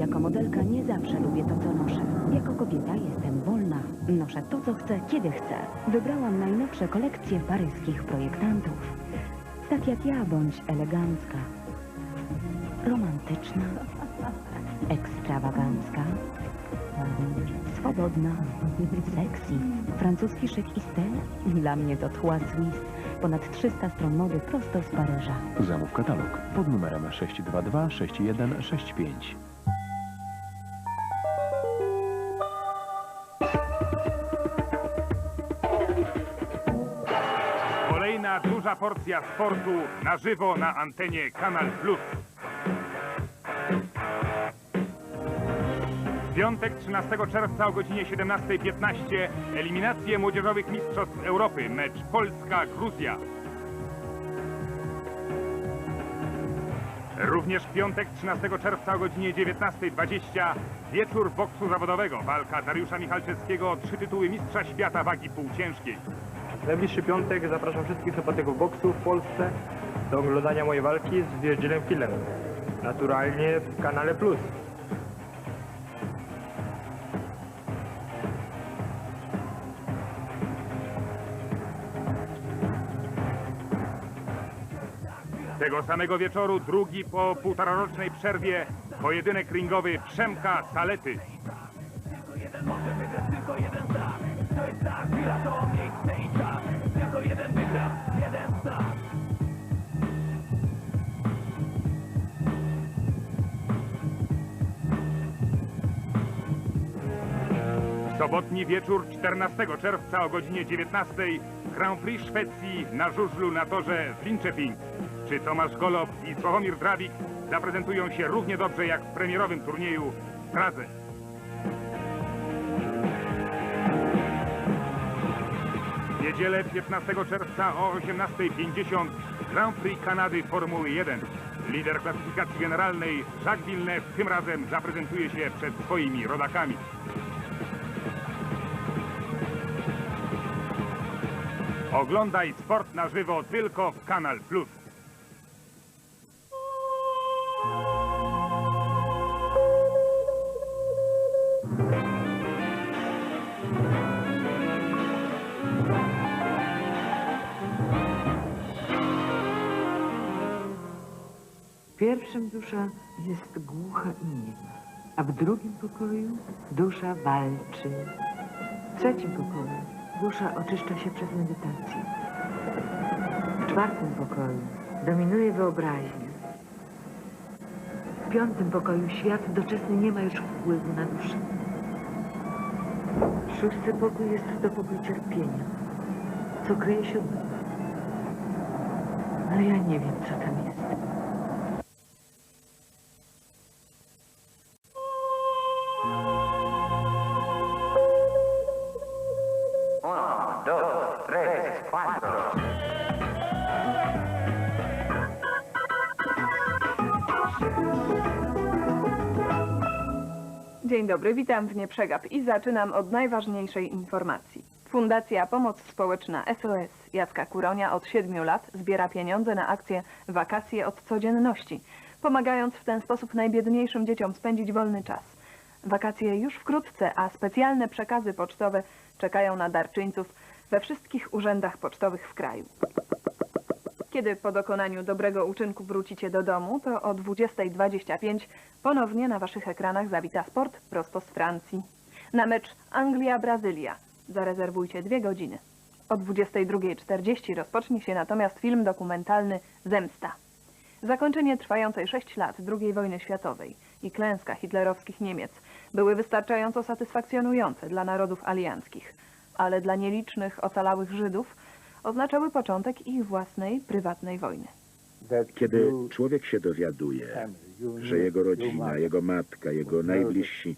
jako modelka nie zawsze lubię to, co noszę. Jako kobieta jestem wolna. Noszę to, co chcę, kiedy chcę. Wybrałam najnowsze kolekcje paryskich projektantów. Tak jak ja, bądź elegancka, romantyczna, ekstrawagancka, swobodna, sexy, francuski szyk i styl. Dla mnie to tła Swiss. Ponad 300 stron mody prosto z Paryża. Zamów katalog pod numerem 622 6165. Duża porcja sportu na żywo na antenie Kanal Plus. Piątek 13 czerwca o godzinie 17.15 eliminacje młodzieżowych mistrzostw Europy. Mecz Polska-Gruzja. Również w piątek 13 czerwca o godzinie 19.20 wieczór boksu zawodowego. Walka Dariusza Michalczewskiego o trzy tytuły mistrza świata wagi półciężkiej. W najbliższy piątek zapraszam wszystkich sympatyków boksu w Polsce do oglądania mojej walki z Virgilem Hillem. Naturalnie w kanale Plus. Tego samego wieczoru, drugi po półtorarocznej przerwie, pojedynek ringowy Przemka Salety. Sobotni wieczór 14 czerwca o godzinie 19 Grand Prix Szwecji na żużlu na torze w Linköping. Czy Tomasz Golob i Sławomir Drawik zaprezentują się równie dobrze jak w premierowym turnieju w Pradze? W niedzielę 15 czerwca o 18.50 Grand Prix Kanady Formuły 1. Lider klasyfikacji generalnej Jacques Villeneuve tym razem zaprezentuje się przed swoimi rodakami. Oglądaj sport na żywo tylko w Kanal Plus. Pierwszym dusza jest głucha i niema, a w drugim pokoju dusza walczy. W trzecim pokoju dusza oczyszcza się przez medytację. W czwartym pokoju dominuje wyobraźnia. W piątym pokoju świat doczesny nie ma już wpływu na duszę. Szósty pokój jest to pokój cierpienia, co kryje siódmy. Ale ja nie wiem, co tam jest. Uno, dos, tres, cuatro. Dzień dobry, witam w Nieprzegap i zaczynam od najważniejszej informacji. Fundacja Pomoc Społeczna SOS Jacka Kuronia od 7 lat zbiera pieniądze na akcję Wakacje od codzienności, pomagając w ten sposób najbiedniejszym dzieciom spędzić wolny czas. Wakacje już wkrótce, a specjalne przekazy pocztowe czekają na darczyńców we wszystkich urzędach pocztowych w kraju. Kiedy po dokonaniu dobrego uczynku wrócicie do domu, to o 20.25 ponownie na waszych ekranach zawita sport prosto z Francji. Na mecz Anglia-Brazylia zarezerwujcie dwie godziny. O 22.40 rozpocznie się natomiast film dokumentalny Zemsta. Zakończenie trwającej 6 lat II wojny światowej i klęska hitlerowskich Niemiec były wystarczająco satysfakcjonujące dla narodów alianckich, ale dla nielicznych ocalałych Żydów oznaczały początek ich własnej, prywatnej wojny. Kiedy człowiek się dowiaduje, że jego rodzina, jego matka, jego najbliżsi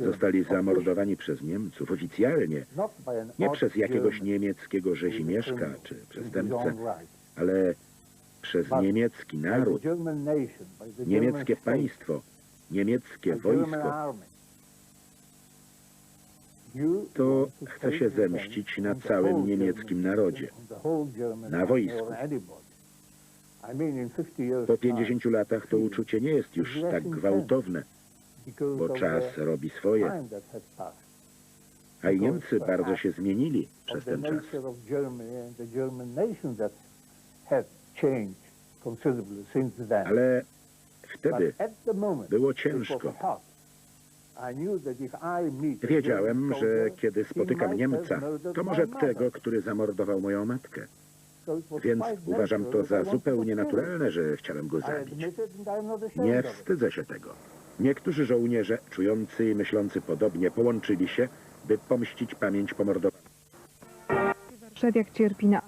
zostali zamordowani przez Niemców oficjalnie, nie przez jakiegoś niemieckiego rzezimieszka czy przestępcę, ale przez niemiecki naród, niemieckie państwo, niemieckie wojsko, to chce się zemścić na całym niemieckim narodzie, na wojsku. Po 50 latach to uczucie nie jest już tak gwałtowne. bo czas robi swoje. A i Niemcy bardzo się zmienili przez ten czas. Ale wtedy było ciężko. Wiedziałem, że kiedy spotykam Niemca, to może tego, który zamordował moją matkę. Więc uważam to za zupełnie naturalne, że chciałem go zabić. Nie wstydzę się tego. Niektórzy żołnierze, czujący i myślący podobnie, połączyli się, by pomścić pamięć pomordowanych. Jak cierpi na